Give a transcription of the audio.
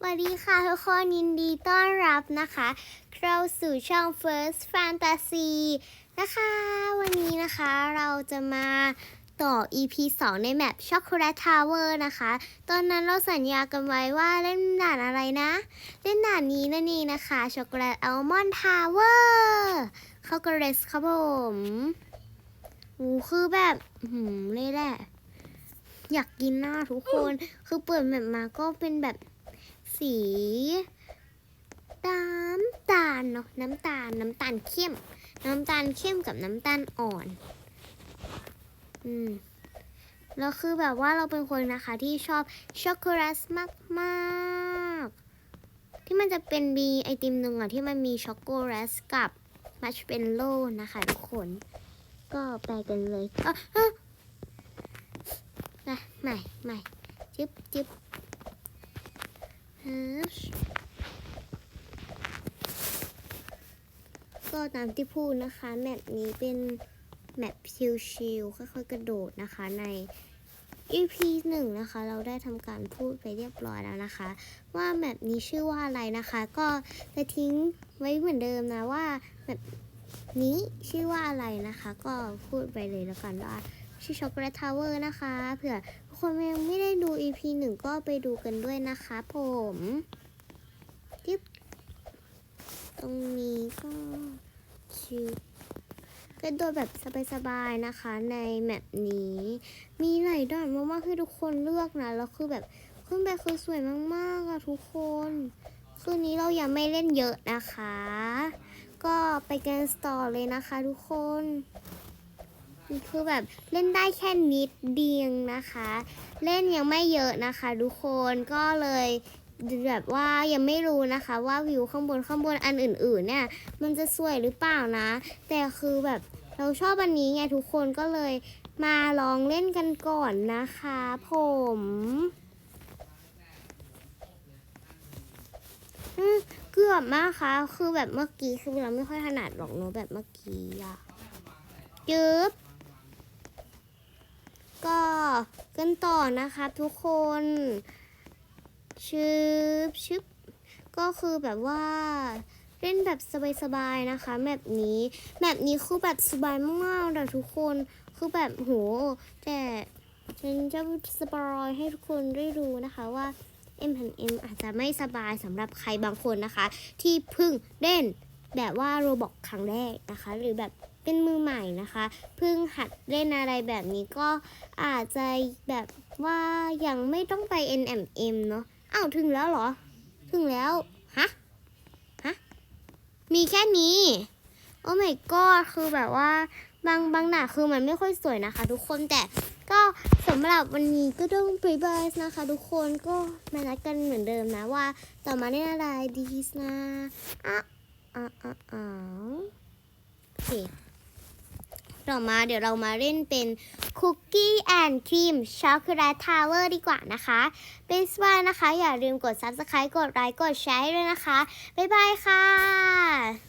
สวัสดีค่ะทุกคนยินดีต้อนรับนะคะเข้าสู่ช่อง First Fantasy นะคะ วันนี้นะคะเราจะมาต่อ EP 2 ในแมป Chocolate Tower นะคะ ตอนนั้นเราสัญญากันไว้ว่าเล่นด่านอะไรนะ เล่นด่านนี้นั่นเองนะคะ Chocolate Almond Tower เข้ากระเรสครับผมโอ้คือแบบหืมเลยแหละ อยากกินหน้าทุกคน คือเปิดแบบมาก็เป็นแบบ สีน้ำตาลเนาะน้ำตาลน้ำตาลเข้ม น้ำตาลเข้มกับน้ำตาลอ่อน อืมแล้วคือแบบว่าเราเป็นคนนะคะที่ชอบช็อกโกแลตมากๆ ที่มันจะเป็นมีไอติมหนึ่งอะที่มันมีช็อกโกแลตกับมัชเปนโลนะคะทุกคน ก็ไปกันเลยอะอะอะใหม่ใหม่จึ๊บจึ๊บ ฮึบก็ตามที่พูดนะคะ แมปนี้เป็นแมปชิลๆค่อยๆกระโดดนะคะใน EP หนึ่งนะคะ เราได้ทำการพูดไปเรียบร้อยแล้วนะคะ ว่าแมปนี้ชื่อว่าอะไรนะคะ ก็จะทิ้งไว้เหมือนเดิมนะว่าแมปนี้ชื่อว่าอะไรนะคะ ก็พูดไปเลยแล้วกันว่า ชื่อช็อกโกแลตทาวเวอร์นะคะ เผื่อคนยังไม่ได้ดู EP หนึ่งก็ไปดูกันด้วยนะคะผมจิ๊บตรงนี้ก็ชิวกระโดดแบบสบายๆนะคะ ในแมปนี้ มีหลายด่านมากๆให้ทุกคนเลือกนะ แล้วคือแบบขึ้นไปคือสวยมากๆอะทุกคน คืนนี้เรายังไม่เล่นเยอะนะคะ ก็ไปกันต่อเลยนะคะทุกคน คือแบบเล่นได้แค่นิดเดียงนะคะ เล่นยังไม่เยอะนะคะทุกคนก็เลยแบบว่ายังไม่รู้นะคะ ว่าวิวข้างบนข้างบนอันอื่น ๆ เนี่ย มันจะสวยหรือเปล่านะ แต่คือแบบเราชอบอันนี้ไงทุกคนก็เลยมาลองเล่นกันก่อนนะคะผมเกือบมากค่ะ คือแบบเมื่อกี้คือเราไม่ค่อยถนัดหรอกเนอะแบบเมื่อกี้อะจึ๊บ ก็กันต่อนะคะทุกคนชึบชึบก็คือแบบว่าเล่นแบบสบายๆนะคะแบบนี้แบบนี้คือแบบสบายมากๆแต่ทุกคนคือแบบโหแต่ฉันจะสปอยให้ทุกคนได้รู้นะคะว่า M M อาจจะไม่สบายสำหรับใครบางคนนะคะ ที่เพิ่งเล่นแบบว่าโรบอกครั้งแรกนะคะ หรือแบบ เป็นมือใหม่นะคะ เพิ่งหัดเล่นอะไรแบบนี้ก็อาจจะแบบว่ายังไม่ต้องไป NMM เนาะอ้าวถึงแล้วเหรอ ถึงแล้ว ฮะ ฮะ มีแค่นี้ โอ้ my god คือแบบว่าบางบางหนาคือมันไม่ค่อยสวยนะคะ ทุกคนแต่ก็สำหรับวันนี้ก็ต้องไปบายนะคะ ทุกคนก็มานัดกันเหมือนเดิมนะว่าต่อมาได้อะไรดีสนะอะอะอะอะโอเค ต่อมาเดี๋ยวเรามาเล่นเป็นคุกกี้แอนด์ครีมช็อกโกแลตทาวเวอร์ดีกว่านะคะ เป็นสปานะคะ อย่าลืมกด subscribe กดไลค์กดแชร์ให้ด้วยนะคะ บ๊ายบายค่ะ